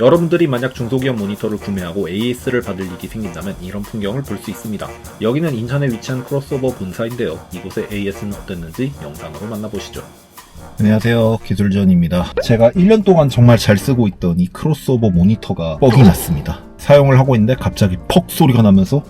여러분들이 만약 중소기업 모니터를 구매하고 AS를 받을 일이 생긴다면 이런 풍경을 볼 수 있습니다. 여기는 인천에 위치한 크로스오버 본사인데요. 이곳의 AS는 어땠는지 영상으로 만나보시죠. 안녕하세요. 기술전입니다. 제가 1년 동안 정말 잘 쓰고 있던 이 크로스오버 모니터가 뻑이 났습니다. 사용을 하고 있는데 갑자기 퍽 소리가 나면서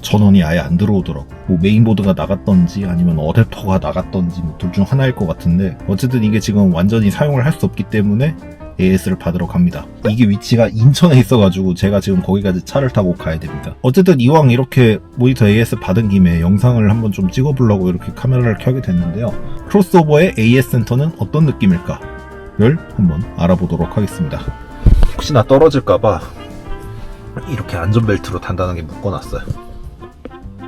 전원이 아예 안 들어오더라고. 뭐 메인보드가 나갔던지 아니면 어댑터가 나갔던지 뭐 둘 중 하나일 것 같은데 어쨌든 이게 지금 완전히 사용을 할 수 없기 때문에 AS를 받으러 갑니다. 이게 위치가 인천에 있어가지고 제가 지금 거기까지 차를 타고 가야 됩니다. 어쨌든 이왕 이렇게 모니터 AS 받은 김에 영상을 한번 좀 찍어보려고 이렇게 카메라를 켜게 됐는데요. 크로스오버의 AS 센터는 어떤 느낌일까를 한번 알아보도록 하겠습니다. 혹시나 떨어질까봐 이렇게 안전벨트로 단단하게 묶어놨어요.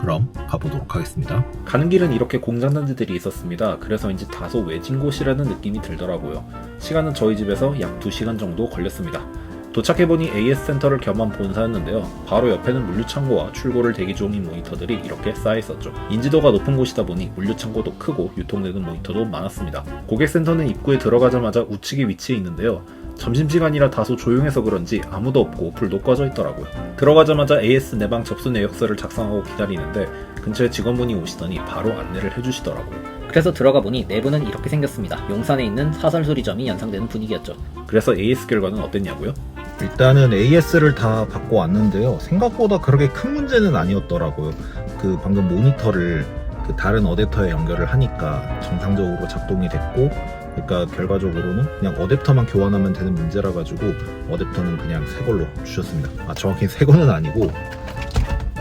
그럼 가보도록 하겠습니다. 가는 길은 이렇게 공장단지들이 있었습니다. 그래서 인지 다소 외진 곳이라는 느낌이 들더라고요. 시간은 저희 집에서 약 2시간 정도 걸렸습니다. 도착해보니 AS 센터를 겸한 본사였는데요. 바로 옆에는 물류창고와 출고를 대기 중인 모니터들이 이렇게 쌓여있었죠. 인지도가 높은 곳이다 보니 물류창고도 크고 유통되는 모니터도 많았습니다. 고객센터는 입구에 들어가자마자 우측에 위치해 있는데요. 점심시간이라 다소 조용해서 그런지 아무도 없고 불도 꺼져 있더라고요. 들어가자마자 AS 내방 접수 내역서를 작성하고 기다리는데 근처에 직원분이 오시더니 바로 안내를 해주시더라고요. 그래서 들어가 보니 내부는 이렇게 생겼습니다. 용산에 있는 사설수리점이 연상되는 분위기였죠. 그래서 AS 결과는 어땠냐고요? 일단은 AS를 다 받고 왔는데요. 생각보다 그렇게 큰 문제는 아니었더라고요. 그 방금 모니터를 그 다른 어댑터에 연결을 하니까 정상적으로 작동이 됐고, 그러니까 결과적으로는 그냥 어댑터만 교환하면 되는 문제라 가지고 어댑터는 그냥 새 걸로 주셨습니다. 아 정확히 새 거는 아니고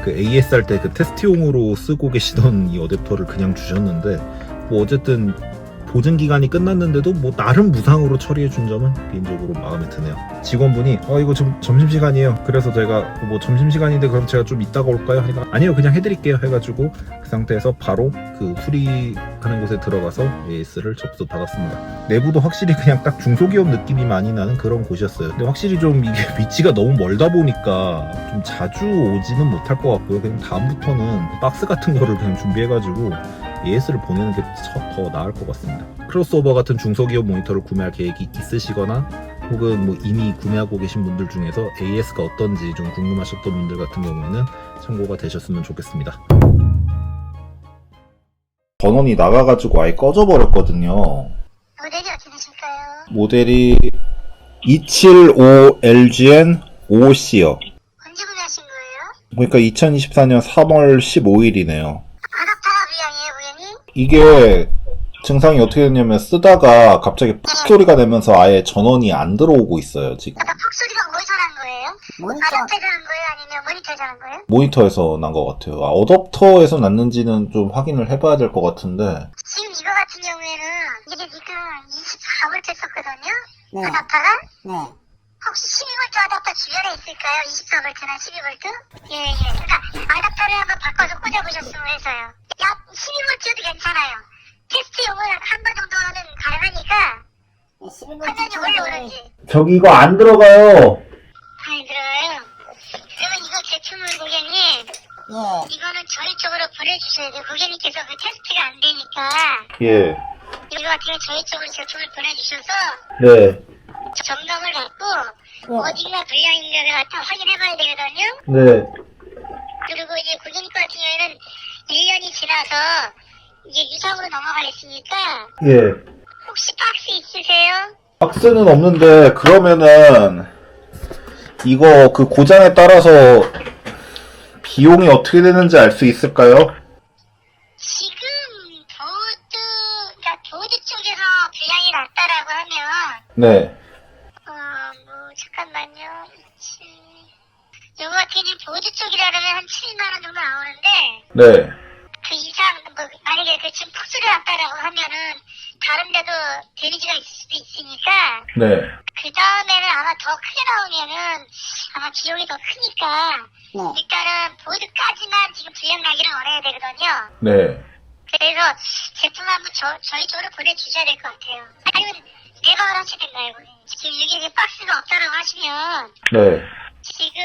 그 AS 할 때 그 테스트용으로 쓰고 계시던 이 어댑터를 그냥 주셨는데 뭐 어쨌든 보증 기간이 끝났는데도 뭐 나름 무상으로 처리해 준 점은 개인적으로 마음에 드네요. 직원분이 어 이거 좀 점심 시간이에요. 그래서 제가 뭐 점심 시간인데 그럼 제가 좀 이따가 올까요? 하니까 아니요 그냥 해드릴게요 해가지고 그 상태에서 바로 그 수리하는 곳에 들어가서 AS를 접수 받았습니다. 내부도 확실히 그냥 딱 중소기업 느낌이 많이 나는 그런 곳이었어요. 근데 확실히 좀 이게 위치가 너무 멀다 보니까 좀 자주 오지는 못할 것 같고요. 그냥 다음부터는 박스 같은 거를 그냥 준비해가지고 AS를 보내는 게 더 나을 것 같습니다. 크로스오버 같은 중소기업 모니터를 구매할 계획이 있으시거나 혹은 뭐 이미 구매하고 계신 분들 중에서 AS가 어떤지 좀 궁금하셨던 분들 같은 경우에는 참고가 되셨으면 좋겠습니다. 전원이 나가가지고 아예 꺼져버렸거든요. 모델이 어떻게 되실까요? 모델이 275LGN 5C요. 언제 구매하신 거예요? 그러니까 2024년 3월 15일이네요. 아답타가 불량이에요, 우연히? 이게 증상이 어떻게 됐냐면 쓰다가 갑자기 푹 소리가 나면서 아예 전원이 안 들어오고 있어요 지금 아까 폭 소리가 뭐에서 난 거예요? 모니터 아답터에서 난 거예요? 아니면 모니터에서 난 거예요? 모니터에서 난 것 같아요 아, 어댑터에서 났는지는 좀 확인을 해봐야 될 것 같은데 지금 이거 같은 경우에는 이게 지금 24V 썼거든요? 네, 아답터가? 네. 혹시 12V 아답터 주변에 있을까요? 24V나 12V? 예, 예. 그러니까 아답터를 한번 바꿔서 꽂아보셨으면 해서요. 야, 12V도 괜찮아요. 테스트용을 한번 정도는 가능하니까 화면이 올라오는지 저기 이거 안 들어가요 많이 들어요. 그러면 이거 제품을 고객님 예, 이거는 저희 쪽으로 보내주셔야 돼요. 고객님께서 그 테스트가 안 되니까 예 이거 같은 경우 저희 쪽으로 제품을 보내주셔서 네, 점검을 받고 예. 어디가 불량인가를 갖다 확인해봐야 되거든요. 네. 그리고 이제 고객님 같은 경우에는 1년이 지나서 이제 유상으로 넘어가 있으니까 예. 혹시 박스 있으세요? 박스는 없는데 그러면은 이거 그 고장에 따라서 비용이 어떻게 되는지 알 수 있을까요? 지금 보드, 그러니까 보드 쪽에서 불량이 났다라고 하면 네. 어, 뭐, 잠깐만요. 이치. 요거 경우 보드 쪽이라면 한 7만 원 정도 나오는데, 네. 만약에 그 지금 폭소리 났다라고 하면은, 다른 데도 데미지가 있을 수도 있으니까, 네. 그 다음에는 아마 더 크게 나오면은, 아마 비용이 더 크니까, 네. 일단은 보드까지만 지금 불량 나기를 원해야 되거든요. 네. 그래서 제품 한번 저, 저희 쪽으로 보내주셔야 될 것 같아요. 아니면 내가 하시든가요. 지금 여기 박스가 없다라고 하시면, 네. 지금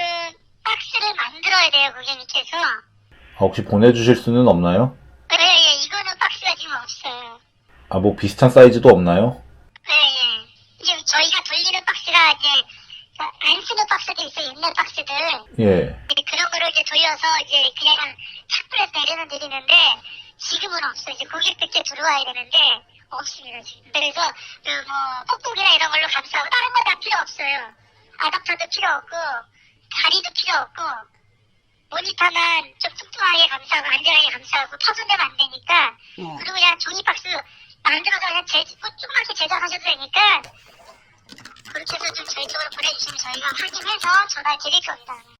박스를 만들어야 돼요, 고객님께서. 아, 혹시 보내주실 수는 없나요? 네, 예, 이거는 박스가 지금 없어요. 아, 뭐 비슷한 사이즈도 없나요? 네, 예. 이제 저희가 돌리는 박스가 이제 안 쓰는 박스들 있어요, 옛날 박스들. 예. 이제 그런 거를 이제 돌려서 이제 그냥 착불해서 내려는 드리는데 지금은 없어요. 이제 고객들께 들어와야 되는데 없습니다 지금. 그래서 그 뭐 뽁뽁이나 이런 걸로 감싸고 다른 거 다 필요 없어요. 아답터도 필요 없고 다리도 필요 없고 모니터만 좀 뚱뚱하게 감싸고 안전하게 감싸고 파손되면 안 되니까 그리고 그냥 종이 박스 만들어서 그냥 제, 조그맣게 제작하셔도 되니까 그렇게 해서 좀 저희 쪽으로 보내주시면 저희가 확인해서 전화를 드릴 겁니다.